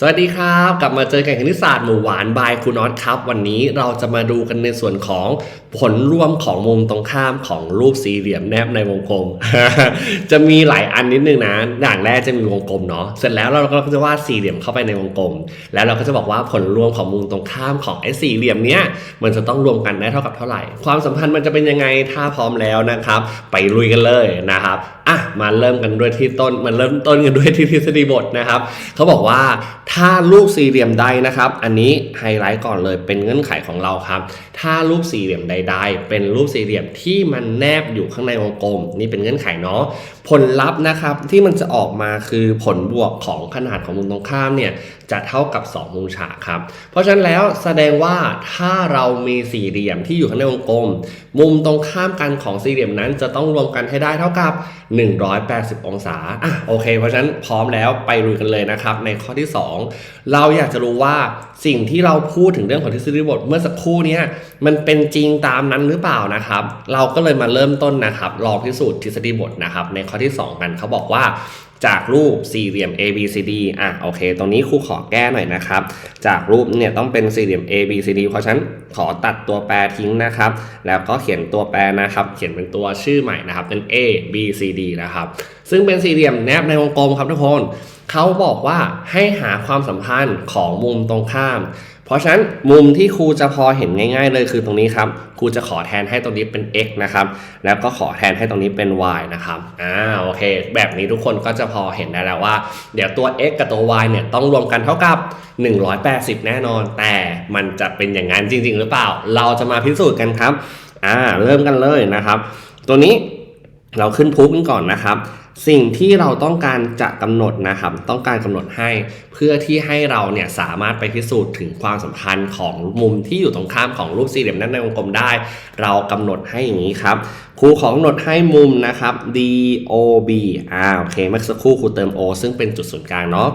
สวัสดีครับ กลับมาเจอกันคณิตศาสตร์หมู่หวานบายครูน็อตครับ วันนี้เราจะมาดูกันในส่วนของผลรวมของมุมตรงข้ามของรูปสี่เหลี่ยมแนบในวงกลม จะมีหลายอันนิดนึงนะอย่างแรกจะมีวงกลมเนาะเสร็จแล้วเราก็จะวาดสี่เหลี่ยมเข้าไปในวงกลม แล้วเราก็จะบอกว่าผลรวมของมุมตรงข้ามของไอ้สี่เหลี่ยมเนี้ยมันจะต้องรวมกันได้เท่ากับเท่าไหร่ ความสัมพันธ์มันจะเป็นยังไงถ้าพร้อมแล้วนะครับ ไปลุยกันเลยนะครับ อะมาเริ่มกันด้วยที่ต้นมันเริ่มต้นกันด้วยที่ทฤษฎีบทนะครับเขาบอกว่าถ้ารูปสี่เหลี่ยมใดนะครับ อันนี้ไฮไลท์ก่อนเลยเป็นเงื่อนไขของเราครับ ถ้ารูปสี่เหลี่ยมใด ๆ เป็นรูปสี่เหลี่ยมที่มันแนบอยู่ข้างในวงกลม นี่เป็นเงื่อนไขเนาะผลลัพธ์นะครับที่มันจะออกมาคือผลบวกของขนาดของมุมตรงข้ามเนี่ยจะเท่ากับ 2 มุมฉากครับ เพราะฉะนั้นแล้วแสดงว่าถ้าเรามีสี่เหลี่ยมที่อยู่ข้างในวงกลม มุมตรงข้ามกันของสี่เหลี่ยมนั้นจะต้องรวมกันให้ได้เท่ากับ180 องศาอะโอเค เพราะฉะนั้นพร้อมแล้วไปลุยกันเลยนะครับ ในข้อที่ 2 เราอยากจะรู้ว่าสิ่งที่เราพูดถึงเรื่องของทฤษฎีบทเมื่อสักครู่นี้มันเป็นจริงตามนั้นหรือเปล่านะครับ เราก็เลยมาเริ่มต้นนะครับ ลองพิสูจน์ทฤษฎีบทนะครับ ในข้อที่ 2 กันเขาบอกว่า จากรูปสี่เหลี่ยม A B C D อะโอเค ตรงนี้ครูขอแก้หน่อยนะครับ จากรูปเนี่ยต้องเป็นสี่เหลี่ยม A B C D เพราะฉะนั้นขอตัดตัวแปรทิ้งนะครับ แล้วก็เขียนตัวแปรนะครับ เขียนเป็นตัวชื่อใหม่นะครับ เป็น A B C D นะครับ ซึ่งเป็นสี่เหลี่ยมแนบในวงกลมครับทุกคนเขาบอกว่าให้หาความสัมพันธ์ของมุมตรงข้าม เพราะฉะนั้นมุมที่ครูจะพอเห็นง่ายๆเลยคือตรงนี้ครับครูจะขอแทนให้ตรงนี้เป็น x นะครับแล้วก็ขอแทนให้ตรงนี้เป็น y นะครับอ่าโอเค แบบนี้ทุกคนก็จะพอเห็นได้แล้วว่า เดี๋ยวตัว x กับตัว y เนี่ยต้องรวมกันเท่ากับ 180 แน่นอน แต่มันจะเป็นอย่างนั้นจริง ๆ หรือเปล่า เราจะมาพิสูจน์กันครับอ่าเริ่มกันเลยนะครับ ตัวนี้เราขึ้นพูฟกันก่อนนะครับ สิ่งที่เราต้องการจะกำหนดนะครับ ต้องการกำหนดให้เพื่อที่ให้เราเนี่ยสามารถไปพิสูจน์ถึงความสัมพันธ์ของมุมที่อยู่ตรงข้ามของรูปสี่เหลี่ยมนั้นในวงกลมได้ เรากำหนดให้อย่างนี้ครับครูขอกำหนดให้มุมนะครับ DOB อ่าโอเคเมื่อสักครู่ครูเติม O ซึ่งเป็นจุดศูนย์กลางเนาะ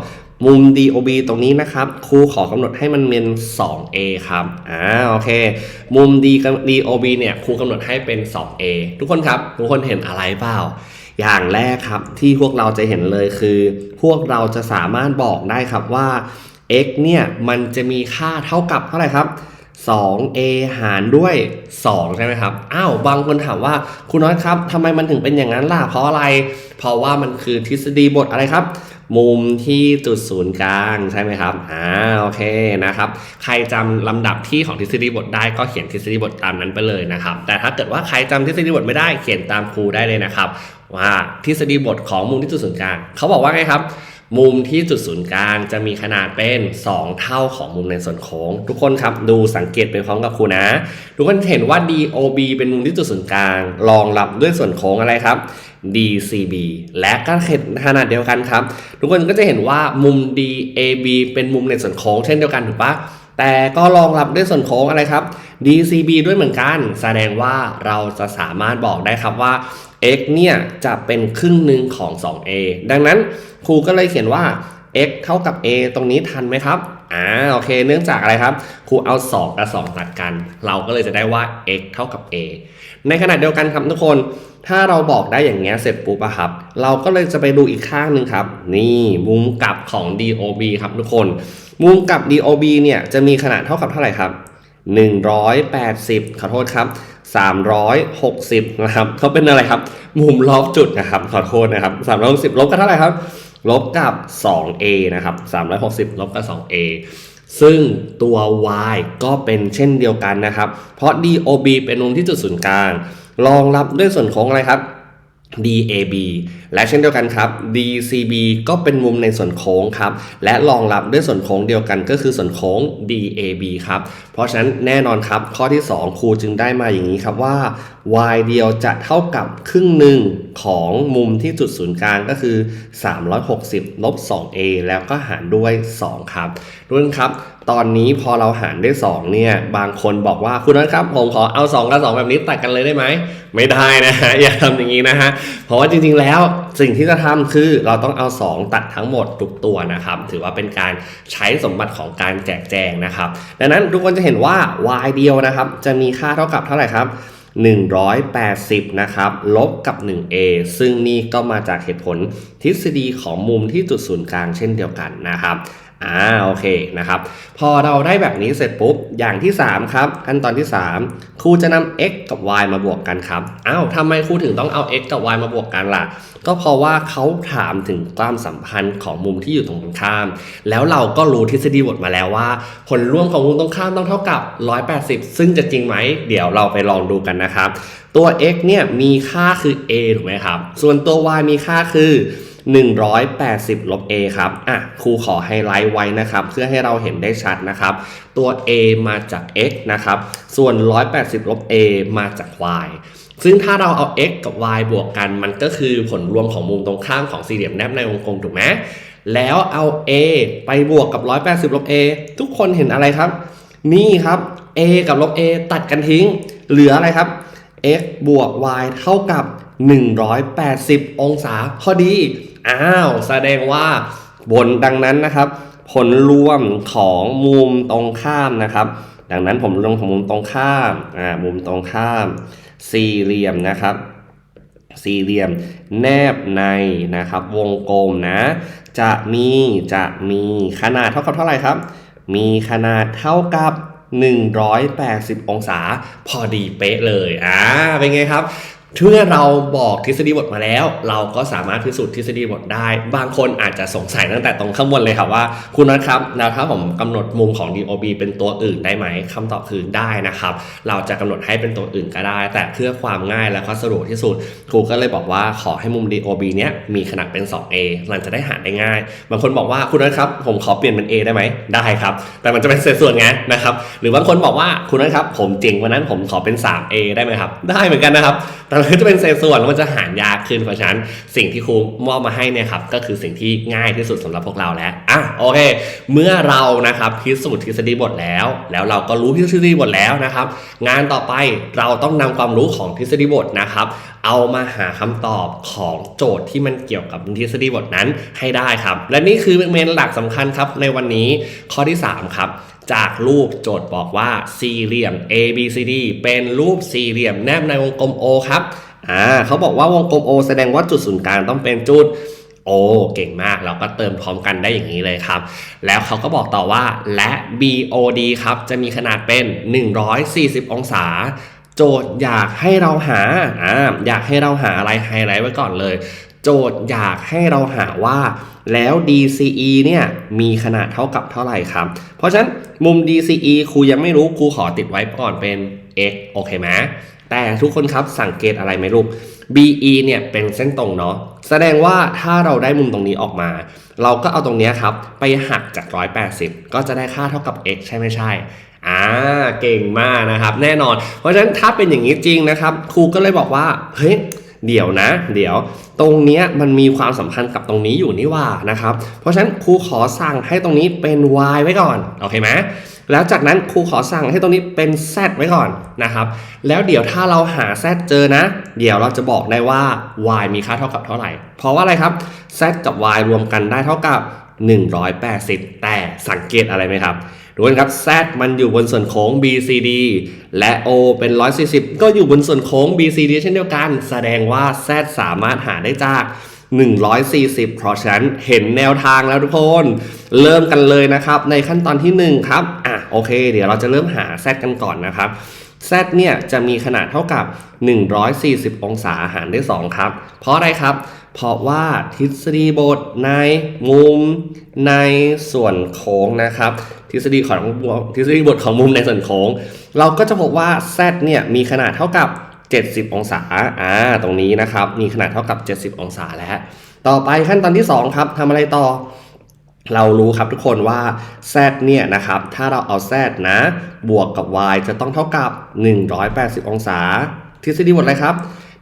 มุม DOB ตรงนี้นะครับครูขอกำหนดให้มันเป็น 2A ครับ อ่า โอเค มุม D DOB เนี่ยครูกำหนดให้เป็น 2A ทุกคนครับ ทุกคนเห็นอะไรเปล่า อย่างแรกครับที่พวกเราจะเห็นเลยคือ พวกเราจะสามารถบอกได้ครับว่า x เนี่ยมันจะมีค่าเท่ากับเท่าไหร่ครับ 2a หารด้วย 2 ใช่ไหมครับ อ้าว บางคนถามว่าคุณน้อยครับทำไมมันถึงเป็นอย่างนั้นล่ะ เพราะอะไร เพราะว่ามันคือทฤษฎีบทอะไรครับ มุมที่จุดศูนย์กลางใช่ไหมครับ อ่า โอเคนะครับ ใครจำลำดับที่ของทฤษฎีบทได้ก็เขียนทฤษฎีบทตามนั้นไปเลยนะครับ แต่ถ้าเกิดว่าใครจำทฤษฎีบทไม่ได้เขียนตามครูได้เลยนะครับ ว่าทฤษฎีบทของมุมที่จุดศูนย์กลางเขาบอกว่าไงครับ มุมที่จุดศูนย์กลางจะมีขนาดเป็น 2 เท่าของมุมในส่วนโค้ง ทุกคนครับดูสังเกตไปพร้อมกับครูนะ ทุกคนเห็นว่า DOB เป็นมุมที่จุดศูนย์กลางรองรับด้วยส่วนโค้งอะไรครับ DCB และก็ขนาดเดียวกันครับ ทุกคนก็จะเห็นว่ามุม DAB เป็นมุมในส่วนโค้งเช่นเดียวกันถูกปะ แต่ก็รองรับด้วยส่วนโค้งอะไรครับ DCB ด้วยเหมือนกัน แสดงว่าเราจะสามารถบอกได้ครับว่า x เนี่ยจะเป็นครึ่งหนึ่งของ 2a ดังนั้นครูก็เลยเขียนว่า x เท่ากับ a ตรงนี้ทันไหมครับอ่าโอเค เนื่องจากอะไรครับ ครูเอา 2 กับ 2 ตัดกัน เราก็เลยจะได้ว่า x เท่ากับ a ในขณะเดียวกันครับทุกคน ถ้าเราบอกได้อย่างเงี้ยเสร็จปุ๊บอะครับ เราก็เลยจะไปดูอีกข้างหนึ่งครับ นี่มุมกลับของ DOB ครับทุกคน มุมกลับ DOB เนี่ยจะมีขนาดเท่ากับเท่าไหร่ครับ 180 ขอโทษครับ 360 นะครับเขาเป็นอะไรครับ มุมรอบจุดนะครับ ขอโทษนะครับ 360 ลบกับเท่าไหร่ครับ ลบกับ 2a นะครับ 360 ลบกับ 2a ซึ่งตัว y ก็เป็นเช่นเดียวกันนะครับ เพราะ DOB เป็นมุมที่จุดศูนย์กลาง รองรับด้วยส่วนโค้งอะไรครับ DAB และเช่นเดียวกันครับ DCB ก็เป็นมุมในส่วนโค้งครับ และรองรับด้วยส่วนโค้งเดียวกันก็คือส่วนโค้ง DAB ครับ เพราะฉะนั้นแน่นอนครับ ข้อที่ 2 ครูจึงได้มาอย่างนี้ครับว่า y เดียวจะเท่ากับครึ่งหนึ่งของมุมที่จุดศูนย์กลางก็คือ 360 ลบ 2a แล้วก็หารด้วย 2 ครับทุกท่นครับ ตอนนี้พอเราหารด้วย 2 เนี่ย บางคนบอกว่าคุณนัทครับ ผมขอเอา 2 กับ 2 แบบนี้ตัดกันเลยได้ไหม ไม่ได้นะฮะ อย่าทำอย่างนี้นะฮะ เพราะว่าจริงๆแล้วสิ่งที่จะทำคือเราต้องเอา 2 ตัดทั้งหมดทุกตัวนะครับ ถือว่าเป็นการใช้สมบัติของการแจกแจงนะครับ ดังนั้นทุกคนจะเห็นว่า y เดียวนะครับ จะมีค่าเท่ากับเท่าไหร่ครับ 180 นะครับ ลบกับ 1a ซึ่งนี่ก็มาจากเหตุผลทฤษฎีของมุมที่จุดศูนย์กลางเช่นเดียวกันนะครับ อ่าโอเคนะครับ พอเราได้แบบนี้เสร็จปุ๊บ อย่างที่ 3 ครับ ขั้นตอนที่ 3 ครูจะนำ x กับ y มาบวกกันครับอ้าวทำไมครูถึงต้องเอา x กับ y มาบวกกันล่ะ ก็เพราะว่าเขาถามถึงความสัมพันธ์ของมุมที่อยู่ตรงกันข้าม แล้วเราก็รู้ทฤษฎีบทมาแล้วว่า ผลร่วมของมุมตรงข้ามต้องเท่ากับ 180 ซึ่งจะจริงไหม เดี๋ยวเราไปลองดูกันนะครับ ตัว x เนี่ยมีค่าคือ a ถูกไหมครับ ส่วนตัว y มีค่าคือ 180 ลบ a ครับอะครูขอไฮไลท์ไว้นะครับเพื่อให้เราเห็นได้ชัดนะครับตัว a มาจาก x นะครับส่วน 180 ลบ a มาจาก y ซึ่งถ้าเราเอา x กับ y บวกกัน มันก็คือผลรวมของมุมตรงข้ามของสี่เหลี่ยมแนบในวงกลมถูกไหมแล้วเอา a ไปบวกกับ 180 ลบ a ทุกคนเห็นอะไรครับ นี่ครับ a กับลบ a ตัดกันทิ้ง เหลืออะไรครับ x บวก y เท่ากับ 180 องศาพอดี อ้าวแสดงว่าบนดังนั้นนะครับ ผลรวมของมุมตรงข้ามนะครับ ดังนั้นผมรวมของมุมตรงข้ามอ่ามุมตรงข้าม สี่เหลี่ยมนะครับ สี่เหลี่ยมแนบในนะครับ วงกลมนะ จะมีจะมีขนาดเท่ากับเท่าไหร่ครับ มีขนาดเท่ากับ180 องศาพอดีเป๊ะเลย อ่า เป็นไงครับ เมื่อเราบอกทฤษฎีบทมาแล้ว เราก็สามารถพิสูจน์ทฤษฎีบทได้ บางคนอาจจะสงสัยตั้งแต่ตรงข้างบนเลยครับว่า คุณนัทครับแล้วถ้าผมกำหนดมุมของ DOB เป็นตัวอื่นได้ไหมคำตอบคือได้นะครับ เราจะกำหนดให้เป็นตัวอื่นก็ได้ แต่เพื่อความง่ายและก็สะดวกที่สุดครูก็เลยบอกว่าขอให้มุม DOB เนี้ยมีขนาดเป็น 2A มันจะได้หาได้ง่าย บางคนบอกว่าคุณนัทครับผมขอเปลี่ยนเป็น A ได้ไหมได้ครับ แต่มันจะเป็นเศษส่วนไงนะครับ หรือบางคนบอกว่าคุณนัทครับผมเจ๋งว่านั้นผมขอเป็น 3A ได้ไหมครับ ได้เหมือนกันนะครับแต่มันก็จะเป็นเศษส่วนแล้วมันจะหารยากขึ้นเพราะฉะนั้นสิ่งที่ครูมอบมาให้เนี่ยครับก็คือสิ่งที่ง่ายที่สุดสำหรับพวกเราแล้วอะโอเค เมื่อเรานะครับพิสูจน์ทฤษฎีบทแล้ว แล้วเราก็รู้ทฤษฎีบทแล้วนะครับ งานต่อไปเราต้องนำความรู้ของทฤษฎีบทนะครับ เอามาหาคำตอบของโจทย์ที่มันเกี่ยวกับทฤษฎีบทนั้นให้ได้ครับ และนี่คือเมนหลักสำคัญครับในวันนี้ข้อที่ 3 ครับ จากรูปโจทย์บอกว่าสี่เหลี่ยม A B C D เป็นรูปสี่เหลี่ยมแนบในวงกลม O ครับอ่าเขาบอกว่าวงกลม O แสดงว่าจุดศูนย์กลางต้องเป็นจุดโอ้เก่งมากเราก็เติมพร้อมกันได้อย่างนี้เลยครับ แล้วเขาก็บอกต่อว่าและ BOD ครับ จะมีขนาดเป็น 140 องศา โจทย์อยากให้เราหาอ่าอยากให้เราหาอะไรไฮไลท์ไว้ก่อนเลย โจทย์อยากให้เราหาว่าแล้ว DCE เนี่ยมีขนาดเท่ากับเท่าไหร่ครับ เพราะฉะนั้นมุม DCE ครูยังไม่รู้ครูขอติดไว้ก่อนเป็น x โอเคไหมแต่ทุกคนครับสังเกตอะไรไหมลูก BE เนี่ยเป็นเส้นตรงเนาะแสดงว่าถ้าเราได้มุมตรงนี้ออกมา เราก็เอาตรงนี้ครับ ไปหักจาก 180 ก็จะได้ค่าเท่ากับ x ใช่ไม่ใช่อ่าเก่งมากนะครับ แน่นอน เพราะฉะนั้นถ้าเป็นอย่างนี้จริงนะครับ ครูก็เลยบอกว่าเฮ้ย เดี๋ยวนะ เดี๋ยวตรงเนี้ยมันมีความสัมพันธ์กับตรงนี้อยู่นี่ว่านะครับ เพราะฉะนั้นครูขอสั่งให้ตรงนี้เป็น y ไว้ก่อนโอเคไหมแล้วจากนั้นครูขอสั่งให้ตรงนี้เป็น z ไว้ก่อนนะครับ แล้วเดี๋ยวถ้าเราหา z เจอนะ เดี๋ยวเราจะบอกได้ว่า y มีค่าเท่ากับเท่าไหร่ เพราะว่าอะไรครับ z กับ y รวมกันได้เท่ากับ 180 แต่สังเกตอะไรไหมครับ ดูกันครับ Z มันอยู่บนส่วนโค้ง BCD และ O เป็น 140 ก็อยู่บนส่วนโค้ง BCD เช่นเดียวกัน แสดงว่า Z สามารถหาได้จาก 140 เพราะฉะนั้นเห็นแนวทางแล้วทุกคน เริ่มกันเลยนะครับ ในขั้นตอนที่ 1 ครับอะโอเค เดี๋ยวเราจะเริ่มหา Z กันก่อนนะครับ Z เนี่ยจะมีขนาดเท่ากับ 140 องศาหารด้วย2ครับ เพราะอะไรครับ เพราะว่าทฤษฎีบทในมุมในส่วนโค้งนะครับ ทฤษฎีของทฤษฎีบทของมุมในส่วนโค้ง เราก็จะพบว่า z เนี่ยมีขนาดเท่ากับ 70 องศาอ่าตรงนี้นะครับ มีขนาดเท่ากับ 70 องศาแล้ว ต่อไปขั้นตอนที่ 2 ครับทำอะไรต่อเรารู้ครับทุกคนว่า z เนี่ยนะครับ ถ้าเราเอา z นะ บวกกับ y จะต้องเท่ากับ 180 องศา ทฤษฎีบทอะไรครับ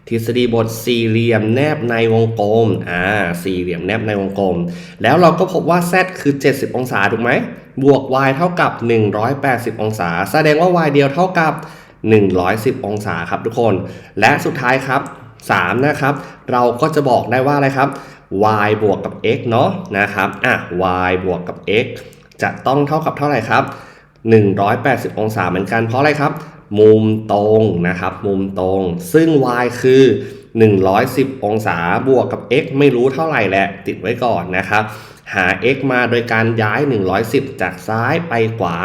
ทฤษฎีบทสี่เหลี่ยมแนบในวงกลม อ่า สี่เหลี่ยมแนบในวงกลม แล้วเราก็พบว่า z คือ 70 องศาถูกไหม บวก y เท่ากับ 180 องศา แสดงว่า y เดียวเท่ากับ 110 องศาครับทุกคน และสุดท้ายครับ 3 นะครับ เราก็จะบอกได้ว่าอะไรครับ y บวกกับ x เนาะนะครับ อะ y บวกกับ x จะต้องเท่ากับเท่าไหร่ครับ 180 องศาเหมือนกัน เพราะอะไรครับ มุมตรงนะครับ มุมตรง ซึ่ง y คือ 110 องศาบวกกับ x ไม่รู้เท่าไหร่แหละ ติดไว้ก่อนนะครับ หา x มาโดยการย้าย 110 จากซ้ายไปขวา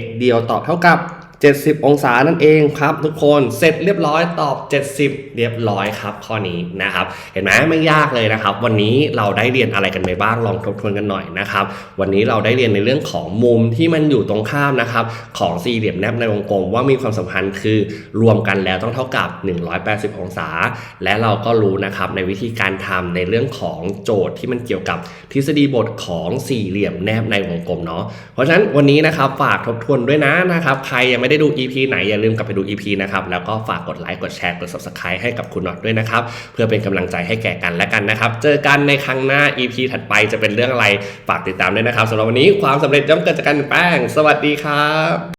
x เดียวตอบเท่ากับ 70 องศานั่นเองครับ ทุกคนเสร็จเรียบร้อยตอบ 70 เรียบร้อยครับ ข้อนี้นะครับ เห็นไหมไม่ยากเลยนะครับ วันนี้เราได้เรียนอะไรกันไปบ้างลองทบทวนกันหน่อยนะครับ วันนี้เราได้เรียนในเรื่องของมุมที่มันอยู่ตรงข้ามนะครับ ของสี่เหลี่ยมแนบในวงกลมว่ามีความสัมพันธ์คือรวมกันแล้วต้องเท่ากับ 180 องศา และเราก็รู้นะครับในวิธีการทำในเรื่องของโจทย์ที่มันเกี่ยวกับทฤษฎีบทของสี่เหลี่ยมแนบในวงกลมเนาะเพราะฉะนั้นวันนี้นะครับฝากทบทวนด้วยนะนะครับ ใครยังไม่ได้ดู EP ไหนอย่าลืมกลับไปดู EP นะครับ แล้วก็ฝากกดไลค์ กดแชร์ กด Subscribe ให้กับคุณน็อตด้วยนะครับ เพื่อเป็นกำลังใจให้แก่กันและกันนะครับ เจอกันในครั้งหน้า EP ถัดไปจะเป็นเรื่องอะไร ฝากติดตามด้วยนะครับสำหรับวันนี้ความสำเร็จย่อมเกิดจากการแป้ง สวัสดีครับ